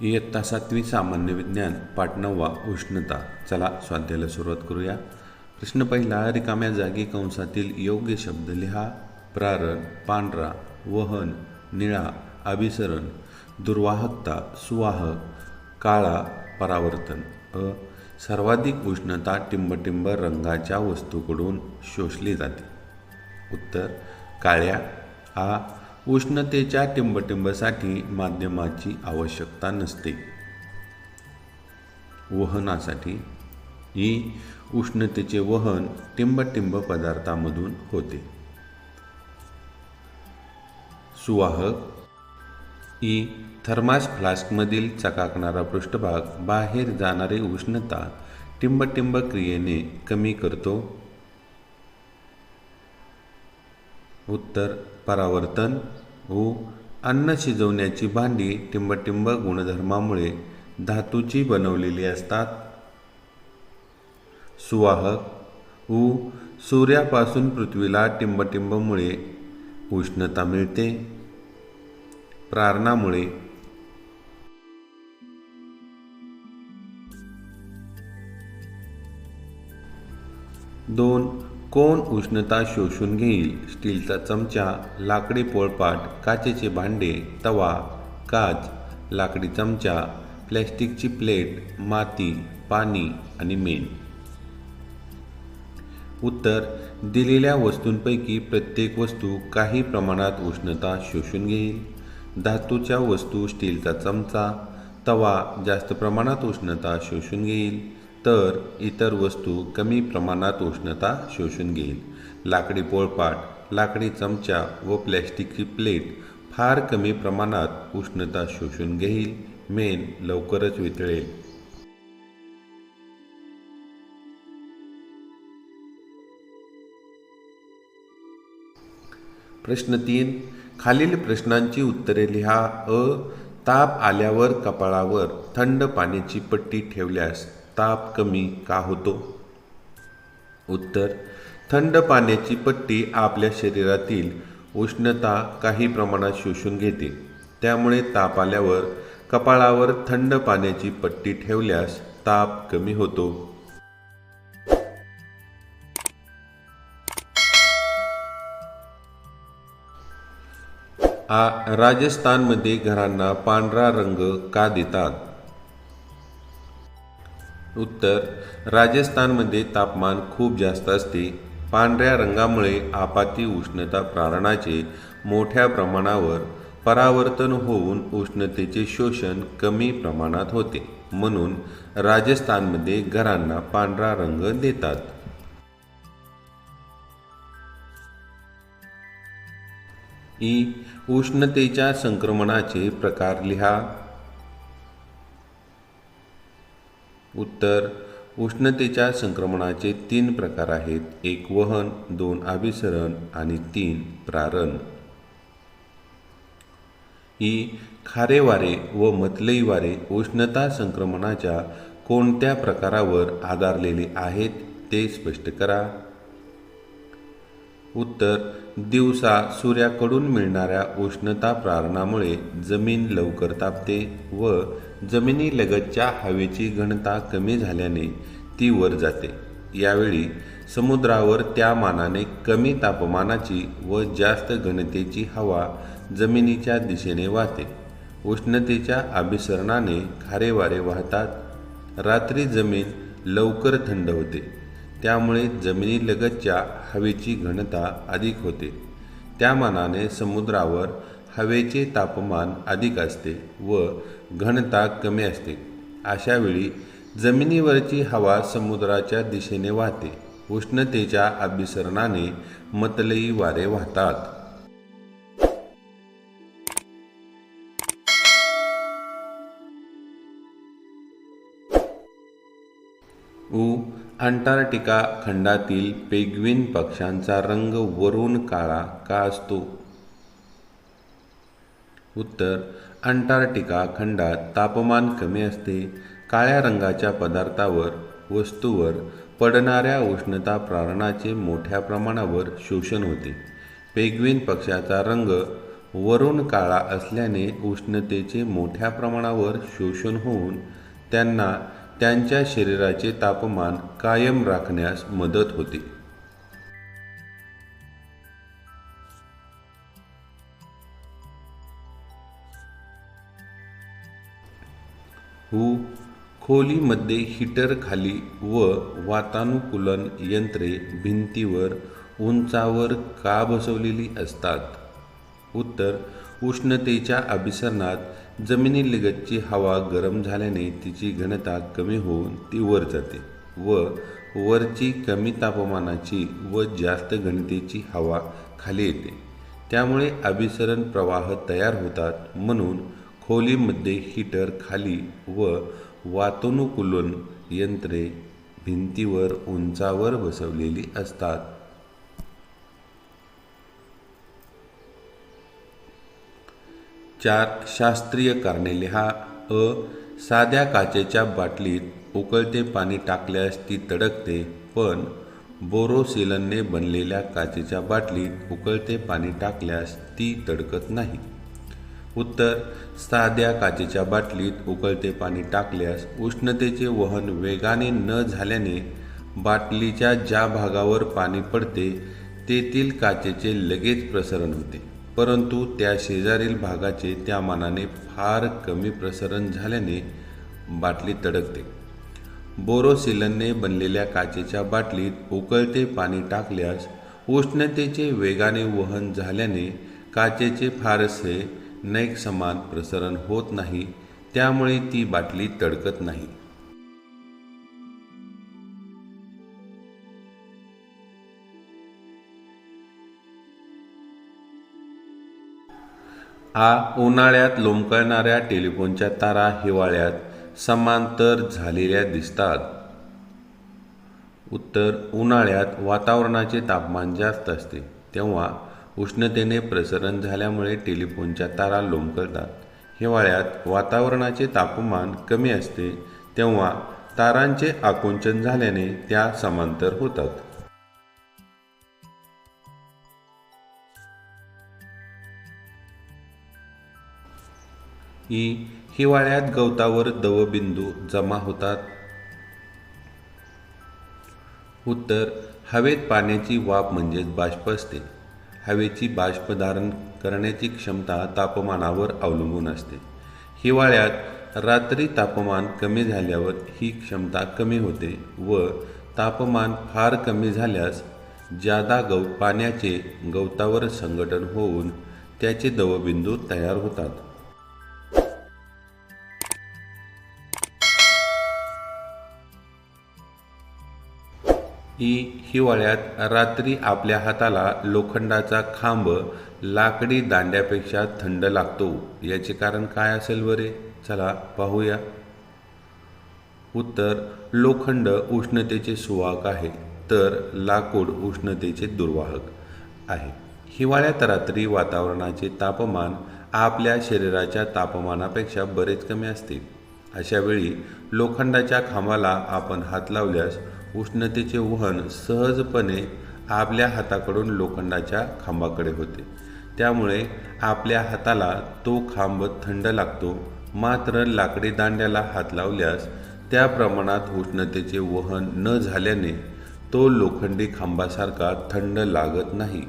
इयत्ता सातवी सामान्य विज्ञान पाठ नववा उष्णता. चला स्वाध्यायाला सुरुवात करूया. प्रश्न पहिला रिकाम्या जागी कंसातील योग्य शब्द लिहा. प्रारण पांढरा वहन निळा अभिसरण दुर्वाहकता सुवाहक काळा परावर्तन. अ. सर्वाधिक उष्णता टिंबटिंब रंगाच्या वस्तूकडून शोषली जाते. उत्तर काळ्या. आ. उष्णतेच्या टिंबटिंबसाठी माध्यमाची आवश्यकता नसते. वहनासाठी ही उष्णतेचे वहन टिंबटिंब पदार्थामधून होते. सुवाहक ई थर्मास फ्लास्कमधील चकाकणारा पृष्ठभाग बाहेर जाणारी उष्णता टिंबटिंब क्रियेने कमी करतो. उत्तर परावर्तन व अन्न शिजवण्याची भांडी टिंबटिंब गुणधर्मामुळे धातूची बनवलेली असतात. सुवाहक उ सूर्यापासून पृथ्वीला टिंबटिंबमुळे उष्णता मिळते. प्रारणामुळे दोन कोण उष्णता शोषून घेईल? स्टीलचा चमचा लाकडी पोळपाट काचेचे भांडे तवा काच लाकडी चमचा प्लॅस्टिकची प्लेट माती पाणी आणि मेण. उत्तर दिलेल्या वस्तूंपैकी प्रत्येक वस्तू काही प्रमाणात उष्णता शोषून घेईल. धातूच्या वस्तू स्टीलचा चमचा तवा जास्त प्रमाणात उष्णता शोषून घेईल. तर इतर वस्तू कमी प्रमाणात उष्णता शोषून घेईल. लाकडी पोळपाट लाकडी चमचा व प्लॅस्टिकची प्लेट फार कमी प्रमाणात उष्णता शोषून घेईल. मेन लवकरच वितळेल. प्रश्न तीन. खालील प्रश्नांची उत्तरे लिहा. अ. ताप आल्यावर कपाळावर थंड पाण्याची पट्टी ठेवल्यास ताप कमी का होतो? उत्तर थंड पाण्याची पट्टी आपल्या शरीरातील उष्णता काही प्रमाणात शोषून घेते. त्यामुळे ताप आल्यावर कपाळावर थंड पाण्याची पट्टी ठेवल्यास ताप कमी होतो. आ राजस्थानमध्ये घरांना पांढरा रंग का देतात? उत्तर राजस्थानमध्ये तापमान खूप जास्त असते. पांढऱ्या रंगामुळे आपाती उष्णता प्रारणाचे मोठ्या प्रमाणावर परावर्तन होऊन उष्णतेचे शोषण कमी प्रमाणात होते. म्हणून राजस्थानमध्ये घरांना पांढरा रंग देतात. ई. उष्णतेच्या संक्रमणाचे प्रकार लिहा. उत्तर उष्णतेच्या संक्रमणाचे तीन प्रकार आहेत. एक वहन दोन अभिसरण आणि तीन प्रारण. ही खारे वारे व मतलई वारे उष्णता संक्रमणाच्या कोणत्या प्रकारावर आधारलेले आहेत ते स्पष्ट करा. उत्तर दिवसा सूर्याकडून मिळणाऱ्या उष्णता प्रारणामुळे जमीन लवकर तापते व जमिनीलगतच्या हवेची घनता कमी झाल्याने ती वर जाते. यावेळी समुद्रावर त्या मानाने कमी तापमानाची व जास्त घनतेची हवा जमिनीच्या दिशेने वाहते. उष्णतेच्या अभिसरणाने खारे वारे वाहतात. रात्री जमीन लवकर थंड होते. त्यामुळे जमिनीलगतच्या हवेची घनता अधिक होते. त्या मानाने समुद्रावर हवेचे तापमान अधिक असते व घनता कमी असते. अशावेळी जमिनीवरची हवा समुद्राच्या दिशेने वाहते. उष्णतेच्या अभिसरणाने मतलई वारे वाहतात. उ. अंटार्क्टिका खंडातील पेग्विन पक्ष्यांचा रंग वरून काळा का असतो? उत्तर अंटार्क्टिका खंडात तापमान कमी असते. काळ्या रंगाच्या पदार्थावर वस्तूवर पडणाऱ्या उष्णता प्रारणाचे मोठ्या प्रमाणावर शोषण होते. पेग्विन पक्षाचा रंग वरून काळा असल्याने उष्णतेचे मोठ्या प्रमाणावर शोषण होऊन त्यांना त्यांच्या शरीराचे तापमान कायम राखण्यास मदत होते. खोलीमध्ये हीटर खाली व वातानुकूलन यंत्रे भिंतीवर उंचावर का बसवलेली असतात? उत्तर उष्णतेच्या अभिसरणात जमिनीलगतची हवा गरम झाल्याने तिची घनता कमी होऊन ती वर जाते व वरची कमी तापमानाची व जास्त घनतेची हवा खाली येते. त्यामुळे अभिसरण प्रवाह तयार होतात म्हणून खोलीमध्ये हीटर खाली व वातानुकूलन यंत्रे भिंतीवर उंचावर बसवलेली असतात. चार शास्त्रीय कारणे लिहा. अ. साध्या काचेच्या बाटलीत उकळते पाणी टाकल्यास ती तडकते पण बोरोसिलनने बनलेल्या काचेच्या बाटलीत उकळते पाणी टाकल्यास ती तडकत नाही. उत्तर साध्या काचेच्या बाटलीत उकळते पाणी टाकल्यास उष्णतेचे वहन वेगाने न झाल्याने बाटलीच्या ज्या भागावर पाणी पडते तेथील काचेचे लगेच प्रसरण होते. परंतु त्या शेजारील भागाचे त्या मानाने फार कमी प्रसरण झाल्याने बाटली तडकते. बोरोसिलनने बनलेल्या काचेच्या बाटलीत उकळते पाणी टाकल्यास उष्णतेचे वेगाने वहन झाल्याने काचेचे फारसे नैक समान प्रसरण होत नाही त्यामुळे ती बाटली तडकत नाही. आ उन्हाळ्यात लोंबकळणाऱ्या टेलिफोनच्या तारा हिवाळ्यात समांतर झालेल्या दिसतात. उत्तर उन्हाळ्यात वातावरणाचे तापमान जास्त असते तेव्हा उष्णतेने प्रसरण झाल्यामुळे टेलिफोनच्या तारा लोंबकळतात. हिवाळ्यात वातावरणाचे तापमान कमी असते तेव्हा तारांचे आकुंचन झाल्याने त्या समांतर होतात. ही हिवाळ्यात गवतावर दवबिंदू जमा होतात. उत्तर हवेत पाण्याची वाफ म्हणजेच बाष्प असते. हवेची बाष्प धारण करण्याची क्षमता तापमानावर अवलंबून असते. हिवाळ्यात रात्री तापमान कमी झाल्यावर ही क्षमता कमी होते व तापमान फार कमी झाल्यास जादा गव पाण्याचे गवतावर संघटन होऊन त्याचे दवबिंदू तयार होतात. ही हिवाळ्यात रात्री आपल्या हाताला लोखंडाचा खांब लाकडी दांड्यापेक्षा थंड लागतो. याचे कारण काय असेल बरे? चला पाहूया. उत्तर लोखंड उष्णतेचे सुवाहक आहे तर लाकूड उष्णतेचे दुर्वाहक आहे. हिवाळ्यात रात्री वातावरणाचे तापमान आपल्या शरीराच्या तापमानापेक्षा बरेच कमी असते. अशावेळी लोखंडाच्या खांबाला आपण हात लावल्यास उष्णतेचे वहन सहजपणे आपल्या हाताकडून लोखंडाच्या खांबाकडे होते. त्यामुळे आपल्या हाताला तो खांब थंड लागतो. मात्र लाकडी दांड्याला हात लावल्यास त्या प्रमाणात उष्णतेचे वहन न झाल्याने तो लोखंडी खांबासारखा थंड लागत नाही.